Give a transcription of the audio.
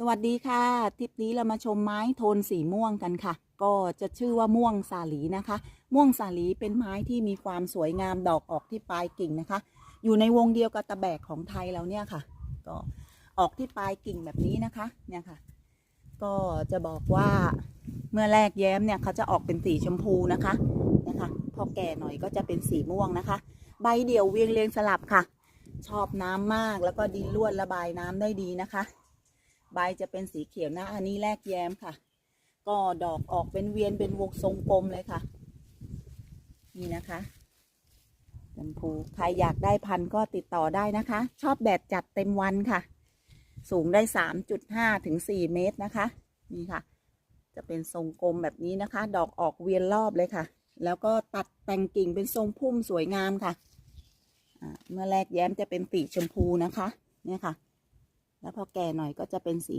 สวัสดีค่ะทริปนี้เรามาชมไม้โทนสีม่วงกันค่ะ ก็จะชื่อว่าม่วงสาลีนะคะ ม่วงสาลีเป็นไม้ที่มีความสวยงามดอกออกที่ปลายกิ่งนะคะ อยู่ในวงเดียวกับตะแบกของไทยเราเนี่ยค่ะ ก็ออกที่ปลายกิ่งแบบนี้นะคะเนี่ยค่ะ ก็จะบอกว่าเมื่อแรกแย้มเนี่ยเขาจะออกเป็นสีชมพูนะคะนี่ยค่ะพอแก่หน่อยก็จะเป็นสีม่วงนะคะ ใบเดี่ยวเวียงเรียงสลับค่ะ ชอบน้ำมากแล้วก็ดินล้วนระบายน้ำได้ดีนะคะ ใบจะเป็นสีเขียวนะ อันนี้แรกแย้มค่ะ ก็ดอกออกเป็นเวียนเป็นวงทรงกลมเลยค่ะ นี่นะคะชมพูใครอยากได้พันธุ์ก็ติดต่อได้นะคะ ชอบแดดจัดเต็มวันค่ะ สูงได้สามจุดห้าถึงสี่เมตรนะคะ นี่ค่ะ จะเป็นทรงกลมแบบนี้นะคะ ดอกออกเวียนรอบเลยค่ะ แล้วก็ตัดแต่งกิ่งเป็นทรงพุ่มสวยงามค่ะเมื่อแรกแย้มจะเป็นสีชมพูนะคะ เนี่ยค่ะ แล้วพอแก่หน่อยก็จะเป็นสี